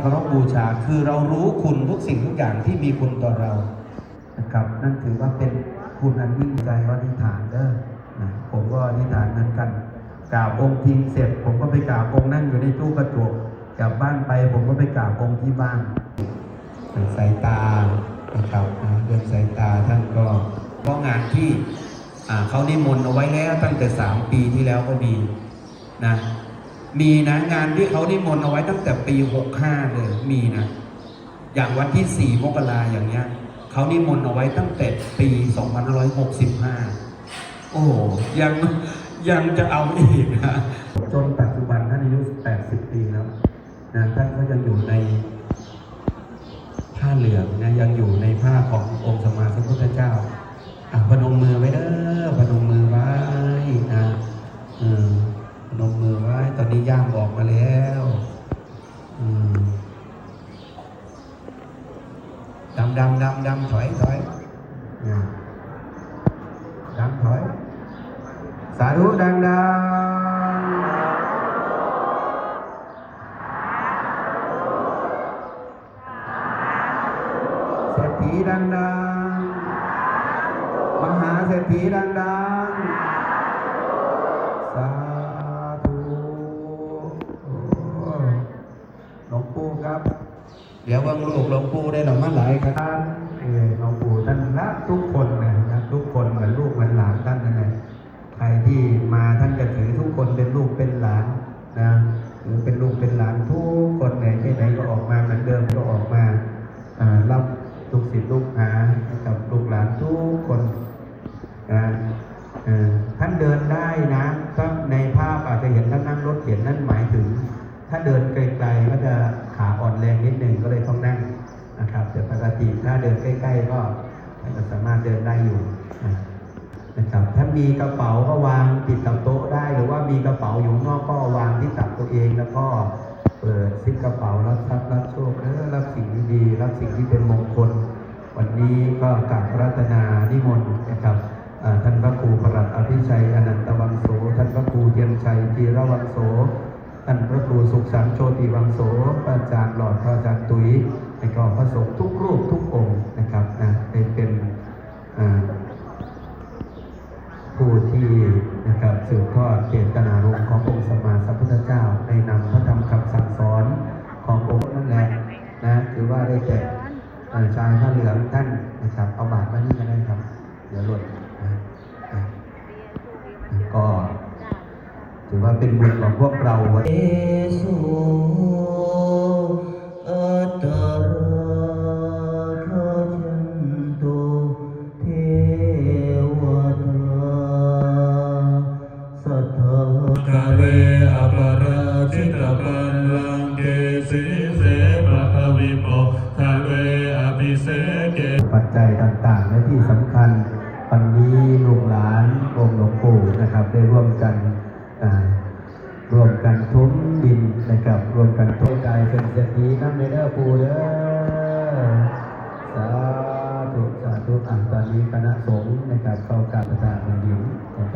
เคารพบูชาคือเรารู้คุณทุกสิ่งทุกอย่างที่มีคุณต่อเรานะครับ นั่นถือว่าเป็นคุณอันยิ่งใจว่านิฐานเด้อนะผมก็อธิษฐานนั้นกันกราบองค์ทิ้งเสร็จ ผมก็ไปกราบองค์นั่งอยู่ในตู้กระจกกลับบ้านไป ผมก็ไปกราบองค์ที่บ้านสายตานะครับเรื่องสายตาท่านก็ก็งานที่เขานิมนต์เอาไว้แล้วตั้งแต่สามปีที่แล้วก็มีนะ มีนะงานที่เขานิมนต์เอาไว้ตั้งแต่ปี65เลยมีนะ อย่างวันที่4มกราอย่างเงี้ยเขานิมนต์เอาไว้ตั้งแต่ปี2565โอ้โหยังยังจะเอาอีกนะจนปัจจุบันท่านอายุ80ปีแล้วนะท่านก็ยังอยู่ในผ้าเหลืองนะยังอยู่ในผ้าขององค์สมมาสัมพุทธเจ้าอะพนมมือไว้เด้อพนมมือไว้นะออพ นมมือไว้ ตอนนี้ย่ามออกมาแล้วดำดำดำดำถอยถอยดำถอย สาธุดังดังเศรษฐีดังดังมหาเศรษฐีดังดัง เดี๋ยวว่างลูกหลวงปู่ได้หรอมาหลายครับเออหลวงปู่ท่านรักทุกคนนะรักทุกคนเหมือนลูกเหมือนหลานท่านนั่นแหละใครที่มาท่านจะถือทุกคนเป็นลูกเป็นหลานนะถือเป็นลูกเป็นหลานทุกคนไหนที่ไหนก็ออกมาเหมือนเดิมก็ออกมาอ่ารับลูกศิษย์ลูกหาให้กับลูกหลานทุกคนนะท่านเดินได้นะก็ในภาพอาจจะเห็นท่านนั่งรถเข็นนั่นหมายถึง ถ้าเดินไกลๆก็จะ งนิดหนึ่งก็เลยต้องนั่งนะครับ แต่ปกติถ้าเดินใกล้ ๆ ก็ก็สามารถเดินได้อยู่นะครับถ้ามีกระเป๋าก็วางติดกับโต๊ะได้ หรือว่ามีกระเป๋าอยู่นอกก็วางที่ตักตัวเองแล้วก็เปิดซิปกระเป๋ารับทรัพย์รับโชคเออรับสิ่งดีๆรับสิ่งที่เป็นมงคล วันนี้ก็กราบรัตนานิมนต์นะครับท่านพระครูประหลัดอภิชัยอนันตวังโส ท่านพระครูเทียมชัยจีรวังโส ท่านพระครูสุขสันโชติวังโสพระอาจารย์หล ทุกรูปทุกองค์นะครับนะได้เป็นผู้ที่นะครับสืบทอดเจตนารมณ์ขององค์สมมาสัมพุทธเจ้าในนำพระธรรมคำสั่งสอนขององค์นั่นแหละนะถือว่าได้แก่ชายผ้าเหลืองท่านนะครับเอาบาทมานี่ก็ได้ครับ เดี๋ยวหล่นนะนก็ถือว่าเป็นบุญของพวกเราวันเอสุ ปัจจัยต่างๆ และที่สำคัญวันนี้ลูกหลานองค์หลวงปู่นะครับ ได้ร่วมกันร่วมกันทุ้มดินนะครับร่วมกันทุกกายเป็นเศรษฐีน้ำในเด้อปู่เด้อสาธุสาธุอ่านตอนนี้คณะสงฆ์นะครับเข้าการประทานแผ่นดินนะครับ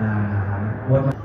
นะ